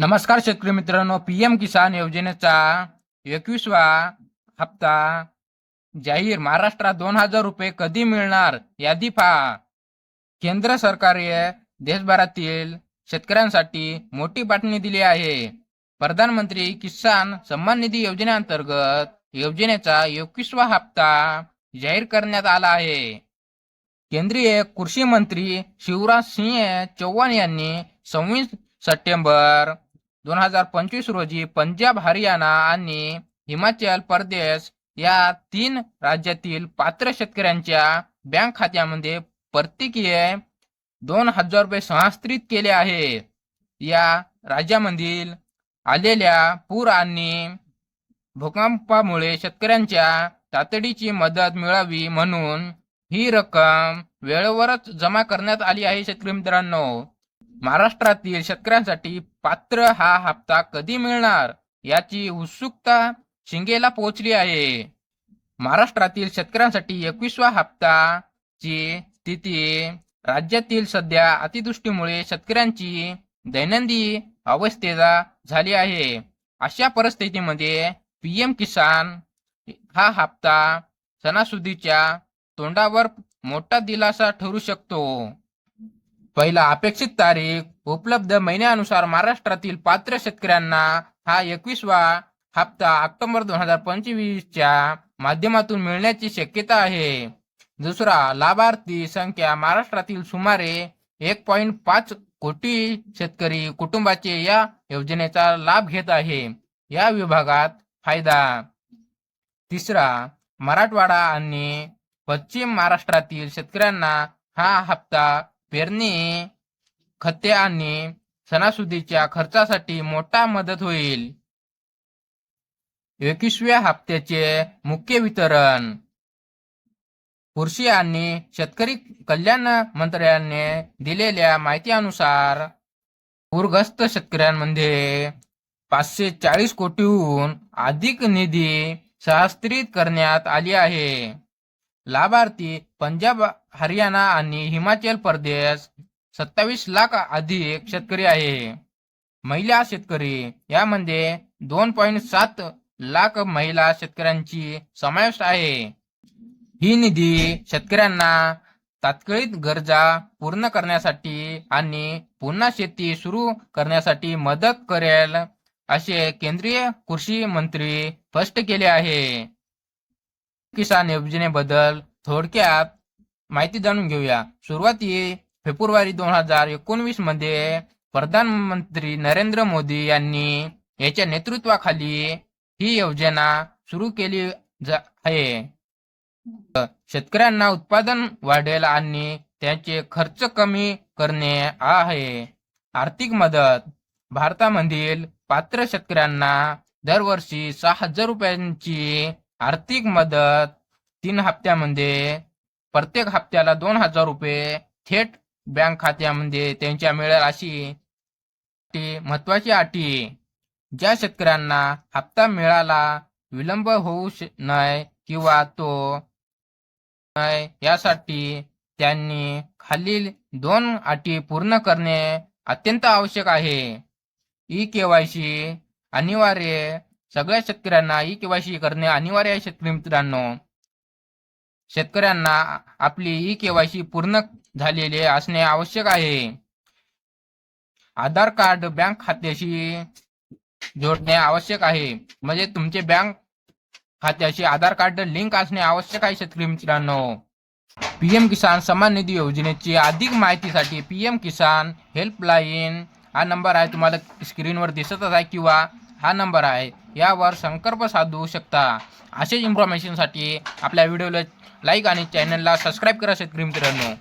नमस्कार शेतकरी मित्रांनो पी एम किसान योजनेचा एकवीसवा हप्ता जाहीर. महाराष्ट्रात दोन हजार रुपये कधी मिळणार? यादी पहा. केंद्र सरकारने देशभरातील शेतकऱ्यांसाठी मोठी बातमी दिली आहे. प्रधानमंत्री किसान सन्मान निधी योजनेअंतर्गत योजनेचा एकवीसवा हप्ता जाहीर करण्यात आला आहे. केंद्रीय कृषी मंत्री शिवराज सिंह चौहान यांनी सव्वीस सप्टेंबर दोन हजार पंचवीस रोजी पंजाब हरियाणा आणि हिमाचल प्रदेश या तीन राज्यातील पात्र शेतकऱ्यांच्या बँक खात्यामध्ये प्रत्येकीय दोन हजार रुपये सहस्त्रित केले आहेत. या राज्यामधील आलेल्या पूर आणि भूकंपामुळे शेतकऱ्यांच्या तातडीची मदत मिळावी म्हणून ही रक्कम वेळेवरच जमा करण्यात आली आहे शेतकरी मित्रांनो. महाराष्ट्रातील शेतकऱ्यांसाठी पात्र हा हप्ता कधी मिळणार याची उत्सुकता शिंगेला पोहोचली आहे. महाराष्ट्रातील शेतकऱ्यांसाठी एकवीसवा हप्ताची स्थिती राज्यातील सध्या अतिवृष्टीमुळे शेतकऱ्यांची दैनंदिन अवस्थेला झाली आहे. अशा परिस्थितीमध्ये पीएम किसान हा हप्ता सणासुदीच्या तोंडावर मोठा दिलासा ठरू शकतो. पहिला अपेक्षित तारीख उपलब्ध महिन्यानुसार महाराष्ट्रातील पात्र शेतकऱ्यांना हा एकवीसवा हप्ता ऑक्टोबर दोन हजार पंचवीसच्या माध्यमातून मिळण्याची शक्यता आहे. दुसरा लाभार्थी संख्या महाराष्ट्रातील सुमारे एक पॉइंट पाच कोटी शेतकरी कुटुंबाचे या योजनेचा लाभ घेत आहे. या विभागात फायदा. तिसरा मराठवाडा आणि पश्चिम महाराष्ट्रातील शेतकऱ्यांना हा हप्ता पेरणी खते आणि सणासुदीच्या खर्चासाठी मोठा मदत होईल. एकवीसव्या हप्त्याचे मुख्य वितरण. कृषी आणि शेतकरी कल्याण मंत्र्याने दिलेल्या माहितीनुसार पूरग्रस्त शेतकऱ्यांमध्ये पाचशे चाळीस कोटीहून अधिक निधी सहस्त्रित करण्यात आली आहे. लाभार्थी पंजाब हरियाणा आणि हिमाचल प्रदेश सत्तावीस लाख अधिक शेतकरी आहे. महिला शेतकरी यामध्ये दोन पॉईंट सात लाख महिला शेतकऱ्यांची समावेश आहे. ही निधी शेतकऱ्यांना तात्कालिक गरजा पूर्ण करण्यासाठी आणि पुन्हा शेती सुरू करण्यासाठी मदत करेल असे केंद्रीय कृषी मंत्री स्पष्ट केले आहे. किसान योजनेबद्दल थोडक्यात माहिती जाणून घेऊया. सुरुवाती फेब्रुवारी दोन हजार एकोणवीसमध्ये प्रधानमंत्री नरेंद्र मोदी यांनी याच्या नेतृत्वाखाली ही योजना सुरू केली आहे. शेतकऱ्यांना उत्पादन वाढेल आणि त्यांचे खर्च कमी करणे आहे. आर्थिक मदत. भारतामधील पात्र शेतकऱ्यांना दरवर्षी सहा हजार रुपयांची आर्थिक मदत तीन हप्त्यामध्ये प्रत्येक हप्त्याला दोन हजार रुपये थेट बँक खात्यामध्ये त्यांच्या मिळेल अशी महत्वाची अटी. ज्या शेतकऱ्यांना हप्ता मिळाला विलंब होऊ नये किंवा तो यासाठी त्यांनी खालील दोन अटी पूर्ण करणे अत्यंत आवश्यक आहे. ई केवायसी अनिवार्य सगळ्या शेतकऱ्यांना ई केवायसी करणे अनिवार्य आहे शेतकरी मित्रांनो. शेतकऱ्यांना आपली ई केवायसी पूर्ण झालेले असणे आवश्यक आहे. आधार कार्ड बँक खात्याशी जोडणे आवश्यक आहे. म्हणजे तुमचे बँक खात्याशी आधार कार्ड लिंक असणे आवश्यक आहे शेतकरी मित्रांनो. पीएम किसान सन्मान निधी योजनेची अधिक माहितीसाठी पीएम किसान हेल्पलाईन हा नंबर आहे तुम्हाला स्क्रीनवर दिसतच आहे किंवा हा नंबर आहे यावर संकल्प साधू शकता. असेच इन्फॉर्मेशनसाठी आपल्या व्हिडिओला लाईक आणि चॅनलला सबस्क्राईब करा शेतकरी मित्रांनो.